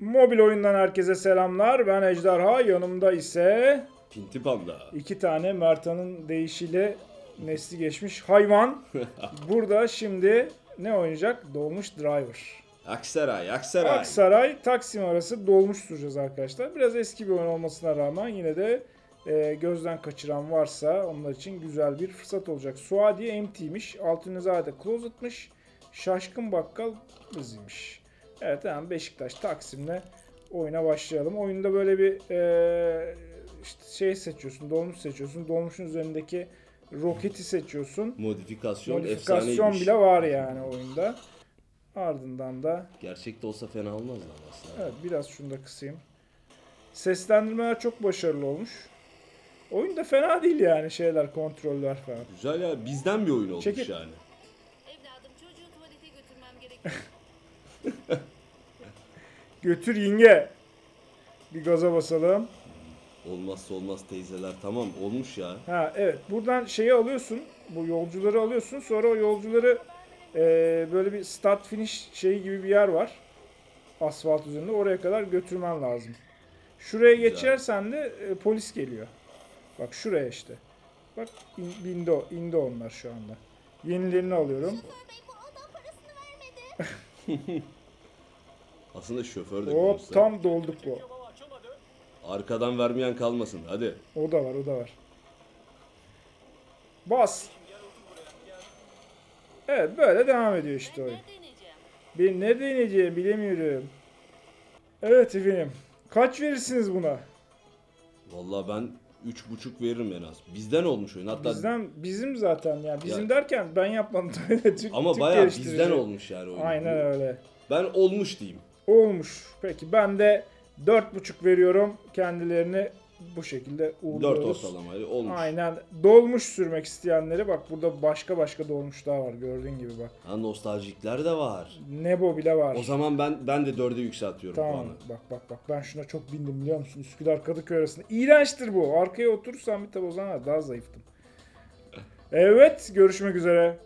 Mobil oyundan herkese selamlar. Ben Ejderha. Yanımda ise Pinti Panda. iki tane Mertan'ın deyişiyle nesli geçmiş hayvan. Burada şimdi ne oynayacak? Dolmuş Driver. Aksaray, Aksaray. Aksaray Taksim arası dolmuş süreceğiz arkadaşlar. Biraz eski bir oyun olmasına rağmen yine de e, gözden kaçıran varsa onlar için güzel bir fırsat olacak. Suadiye MT'miş. Altunizade Closet'mış. Şaşkın Bakkal biziymiş. Evet hemen Beşiktaş Taksim'le oyuna başlayalım. Oyunda böyle bir e, işte şey seçiyorsun, dolmuş seçiyorsun. Dolmuşun üzerindeki roketi seçiyorsun. Modifikasyon, Modifikasyon bile var yani oyunda. Ardından da Gerçekte olsa fena olmaz lan aslında. Evet biraz şunu da kısayım. Seslendirmeler çok başarılı olmuş. Oyun da fena değil yani şeyler, kontroller falan. Güzel ya bizden bir oyun olmuş Çekil. yani. Götür yenge. Bir gaza basalım. Olmazsa olmaz teyzeler tamam olmuş ya. Ha evet buradan şeyi alıyorsun. Bu yolcuları alıyorsun. Sonra o yolcuları eee, böyle bir start finish şeyi gibi bir yer var. Asfalt üzerinde. Oraya kadar götürmen lazım. Şuraya Güzel. geçersen de e, polis geliyor. Bak şuraya işte. Bak in, bindi, o- indi onlar şu anda. Yenilerini alıyorum. Aslında şoför de Hop konuşsa. tam dolduk bu. Arkadan vermeyen kalmasın hadi. O da var o da var. Bas. Evet böyle devam ediyor işte oyun. Ben ne deneyeceğim bilemiyorum. Evet efendim. Kaç verirsiniz buna? Vallahi ben 3.5 veririm en az. Bizden olmuş oyun. Hatta Bizden bizim zaten yani bizim Ya- derken ben yapmadım. Türk, ama Türk bayağı bizden olmuş yani oyun. Aynen öyle. Ben olmuş diyeyim. Olmuş. Peki ben de 4.5 veriyorum. Kendilerini bu şekilde uğurluyoruz. 4 ortalamayla olmuş. Aynen. Dolmuş sürmek isteyenleri bak burada başka başka dolmuşlar var gördüğün gibi bak. Ha nostaljikler de var. Nebo bile var. O zaman ben ben de 4'e yükseltiyorum tamam. puanı. Bak bak bak ben şuna çok bindim biliyor musun? Üsküdar Kadıköy arasında. İğrençtir bu. Arkaya oturursam bir tabi o zaman daha zayıftım. evet görüşmek üzere.